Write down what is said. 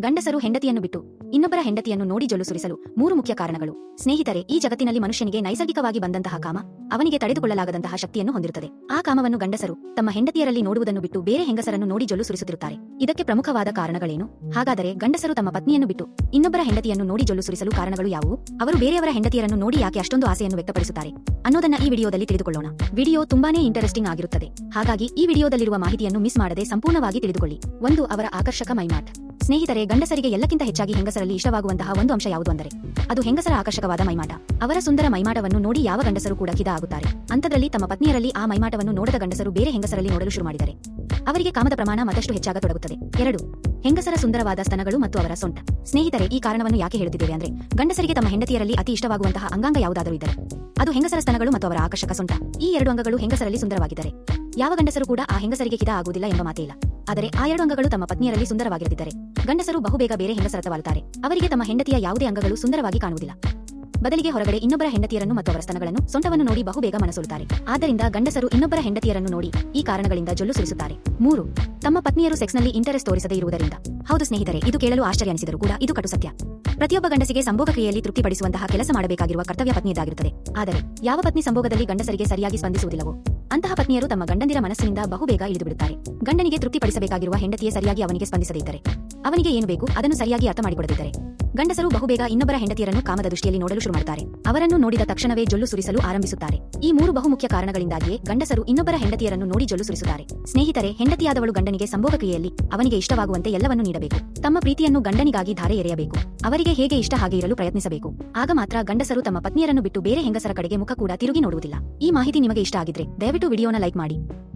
ಗಂಡಸರು ಹೆಂಡತಿಯನ್ನು ಬಿಟ್ಟು ಇನ್ನೊಬ್ಬರ ಹೆಂಡತಿಯನ್ನು ನೋಡಿ ಜೊಲು ಸುರಿಸಲು ಮೂರು ಮುಖ್ಯ ಕಾರಣಗಳು. ಸ್ನೇಹಿತರೆ, ಈ ಜಗತ್ತಿನಲ್ಲಿ ಮನುಷ್ಯನಿಗೆ ನೈಸರ್ಗಿಕವಾಗಿ ಬಂದಂತಹ ಕಾಮ ಅವನಿಗೆ ತಡೆದುಕೊಳ್ಳಲಾಗದಂತಹ ಶಕ್ತಿಯನ್ನು ಹೊಂದಿರುತ್ತದೆ. ಆ ಕಾಮವನ್ನು ಗಂಡಸರು ತಮ್ಮ ಹೆಂಡತಿಯರಲ್ಲಿ ನೋಡುವುದನ್ನು ಬಿಟ್ಟು ಬೇರೆ ಹೆಂಗಸರನ್ನು ನೋಡಿ ಜೊಲು ಸುರಿಸುತ್ತಿರುತ್ತಾರೆ. ಇದಕ್ಕೆ ಪ್ರಮುಖವಾದ ಕಾರಣಗಳೇನು? ಹಾಗಾದರೆ ಗಂಡಸರು ತಮ್ಮ ಪತ್ನಿಯನ್ನು ಬಿಟ್ಟು ಇನ್ನೊಬ್ಬರ ಹೆಂಡತಿಯನ್ನು ನೋಡಿ ಜೊಲು ಸುರಿಸಲು ಕಾರಣಗಳು ಯಾವುವು? ಅವರು ಬೇರೆಯವರ ಹೆಂಡತಿಯರನ್ನು ನೋಡಿ ಯಾಕೆ ಅಷ್ಟೊಂದು ಆಸೆಯನ್ನು ವ್ಯಕ್ತಪಡಿಸುತ್ತಾರೆ? ಅನ್ನೋದನ್ನ ಈ ವಿಡಿಯೋದಲ್ಲಿ ತಿಳಿದುಕೊಳ್ಳೋಣ. ವಿಡಿಯೋ ತುಂಬಾನೇ ಇಂಟರೆಸ್ಟಿಂಗ್ ಆಗಿರುತ್ತದೆ. ಹಾಗಾಗಿ ಈ ವಿಡಿಯೋದಲ್ಲಿರುವ ಮಾಹಿತಿಯನ್ನು ಮಿಸ್ ಮಾಡದೆ ಸಂಪೂರ್ಣವಾಗಿ ತಿಳಿದುಕೊಳ್ಳಿ. ಒಂದು, ಅವರ ಆಕರ್ಷಕ ಮೈಮಾಟ್ ಸ್ನೇಹಿತರೆ, ಗಂಡಸರಿಗೆ ಎಲ್ಲಕ್ಕಿಂತ ಹೆಚ್ಚಾಗಿ ಹೆಂಗಸರಲ್ಲಿ ಇಷ್ಟವಾಗುವಂತಹ ಒಂದು ಅಂಶ ಯಾವುದು ಅಂದರೆ, ಅದು ಹೆಂಗಸರ ಆಕರ್ಷಕವಾದ ಮೈಮಾಟ. ಅವರ ಸುಂದರ ಮೈಮಾಟವನ್ನು ನೋಡಿ ಯಾವ ಗಂಡಸರು ಕೂಡ ಕಿದ ಆಗುತ್ತಾರೆ. ಅಂತದ್ರಲ್ಲಿ ತಮ್ಮ ಪತ್ನಿಯರಲ್ಲಿ ಆ ಮೈಮಾಟವನ್ನು ನೋಡದ ಗಂಡಸರು ಬೇರೆ ಹೆಂಗಸರಲ್ಲಿ ನೋಡಲು ಶುರು ಮಾಡಿದರೆ, ಅವರಿಗೆ ಕಾಮದ ಪ್ರಮಾಣ ಮತ್ತಷ್ಟು ಹೆಚ್ಚಾಗತೊಡಗುತ್ತದೆ ಎರಡು, ಹೆಂಗಸರ ಸುಂದರವಾದ ಸ್ತನಗಳು ಮತ್ತು ಅವರ ಸೊಂಟ. ಸ್ನೇಹಿತರೆ, ಈ ಕಾರಣವನ್ನು ಯಾಕೆ ಹೇಳುತ್ತಿದ್ದೇವೆ ಅಂದ್ರೆ, ಗಂಡಸರಿಗೆ ತಮ್ಮ ಹೆಂಡತಿಯರಲ್ಲಿ ಅತಿ ಇಷ್ಟವಾಗುವಂತಹ ಅಂಗಾಂಗ ಯಾವುದಾದರೂ ಇದ್ದರೆ, ಅದು ಹೆಂಗಸರ ಸ್ತನಗಳು ಮತ್ತು ಅವರ ಆಕರ್ಷಕ ಸೊಂಟ. ಈ ಎರಡು ಅಂಗಗಳು ಹೆಂಗಸರಲ್ಲಿ ಸುಂದರವಾಗಿದ್ದರೆ, ಯಾವ ಗಂಡಸರು ಕೂಡ ಆ ಹೆಂಗಸರಿಗೆ ಹಿತ ಆಗುವುದಿಲ್ಲ ಎಂಬ ಮಾತೇ ಇಲ್ಲ. ಆದರೆ ಆ ಎರಡು ಅಂಗಗಳು ತಮ್ಮ ಪತ್ನಿಯರಲ್ಲಿ ಸುಂದರವಾಗಿರದಿದ್ದರೆ ಗಂಡಸರು ಬಹುಬೇಗ ಬೇರೆ ಹೆಂಗಸರತ್ತ ವಾಲುತ್ತಾರೆ. ಅವರಿಗೆ ತಮ್ಮ ಹೆಂಡತಿಯ ಯಾವುದೇ ಅಂಗಗಳು ಸುಂದರವಾಗಿ ಕಾಣುವುದಿಲ್ಲ. ಬದಲಿಗೆ ಹೊರಗಡೆ ಇನ್ನೊಬ್ಬರ ಹೆಂಡತಿಯರನ್ನು ಮತ್ತು ಅವರ ಸ್ತನಗಳನ್ನು ಸೊಂಟವನ್ನು ನೋಡಿ ಬಹುಬೇಗ ಮನಸೋಲುತ್ತಾರೆ. ಆದ್ದರಿಂದ ಗಂಡಸರು ಇನ್ನೊಬ್ಬರ ಹೆಂಡತಿಯರನ್ನು ನೋಡಿ ಈ ಕಾರಣಗಳಿಂದ ಜೊಲ್ಲು ಸುರಿಸುತ್ತಾರೆ. ಮೂರು, ತಮ್ಮ ಪತ್ನಿಯರು ಸೆಕ್ಸ್ನಲ್ಲಿ ಇಂಟರೆಸ್ಟ್ ತೋರಿಸದೇ ಇರುವುದರಿಂದ. ಹೌದು ಸ್ನೇಹಿತರೆ, ಇದು ಕೇಳಲು ಆಶ್ಚರ್ಯ ಅನಿಸಿದರೂ ಕೂಡ ಇದು ಕಟು ಸತ್ಯ. ಪ್ರತಿಯೊಬ್ಬ ಗಂಡಸಿಗೆ ಸಂಭೋಗ ಕ್ರಿಯೆಯಲ್ಲಿ ತೃಪ್ತಿಪಡಿಸುವಂತಹ ಕೆಲಸ ಮಾಡಬೇಕಾಗಿರುವ ಕರ್ತವ್ಯ ಪತ್ನಿಯದಾಗಿರುತ್ತದೆ ಆದರೆ, ಯಾವ ಪತ್ನಿ ಸಂಭೋಗದಲ್ಲಿ ಗಂಡಸರಿಗೆ ಸರಿಯಾಗಿ ಸ್ಪಂದಿಸುವುದಿಲ್ಲವೋ? ಅಂತಹ ಪತ್ನಿಯರು ತಮ್ಮ ಗಂಡಂದಿರ ಮನಸ್ಸಿನಿಂದ ಬಹುಬೇಗ ಇಳಿದು ಬಿಡುತ್ತಾರೆ ಗಂಡನಿಗೆ ತೃಪ್ತಿಪಡಿಸಬೇಕಾಗಿರುವ ಹೆಂಡತಿಯೇ ಸರಿಯಾಗಿ ಅವನಿಗೆ ಸ್ಪಂದಿಸದಿದ್ದರೆ. ಅವನಿಗೆ ಏನು ಬೇಕು ಅದನ್ನು ಸರಿಯಾಗಿ ಅರ್ಥ ಮಾಡಿಕೊಡದಿದ್ದರೆ ಗಂಡಸರು ಬಹುಬೇಗ ಇನ್ನೊಬ್ಬರ ಹೆಂಡತಿಯರನ್ನು ಕಾಮದ ದೃಷ್ಟಿಯಲ್ಲಿ ನೋಡಲು ಶುರು ಮಾಡುತ್ತಾರೆ ಅವರನ್ನು ನೋಡಿದ ತಕ್ಷಣವೇ ಜೊಲ್ಲು ಸುರಿಸಲು ಆರಂಭಿಸುತ್ತಾರೆ. ಈ ಮೂರು ಬಹುಮುಖ್ಯ ಕಾರಣಗಳಿಂದಾಗಿಯೇ ಗಂಡಸರು ಇನ್ನೊಬ್ಬರ ಹೆಂಡತಿಯರನ್ನು ನೋಡಿ ಜೊಲ್ಲು ಸುರಿಸುತ್ತಾರೆ. ಸ್ನೇಹಿತರೆ, ಹೆಂಡತಿಯಾದವಳು ಗಂಡನಿಗೆ ಸಂಭೋಗ ಕ್ರಿಯೆಯಲ್ಲಿ ಅವನಿಗೆ ಇಷ್ಟವಾಗುವಂತೆ ಎಲ್ಲವನ್ನೂ ನೀಡಬೇಕು. ತಮ್ಮ ಪ್ರೀತಿಯನ್ನು ಗಂಡನಿಗಾಗಿ ಧಾರೆ ಎರೆಯಬೇಕು. ಅವರಿಗೆ ಹೇಗೆ ಇಷ್ಟ ಹಾಗೆ ಇರಲು ಪ್ರಯತ್ನಿಸಬೇಕು. ಆಗ ಮಾತ್ರ ಗಂಡಸರು ತಮ್ಮ ಪತ್ನಿಯರನ್ನು ಬಿಟ್ಟು ಬೇರೆ ಹೆಂಗಸರ ಕಡೆಗೆ ಮುಖ ಕೂಡ ತಿರುಗಿ ನೋಡುವುದಿಲ್ಲ. ಈ ಮಾಹಿತಿ ನಿಮಗೆ ಇಷ್ಟ ಆಗಿದ್ರೆ ದಯವಿಟ್ಟು ವಿಡಿಯೋನ ಲೈಕ್ ಮಾಡಿ.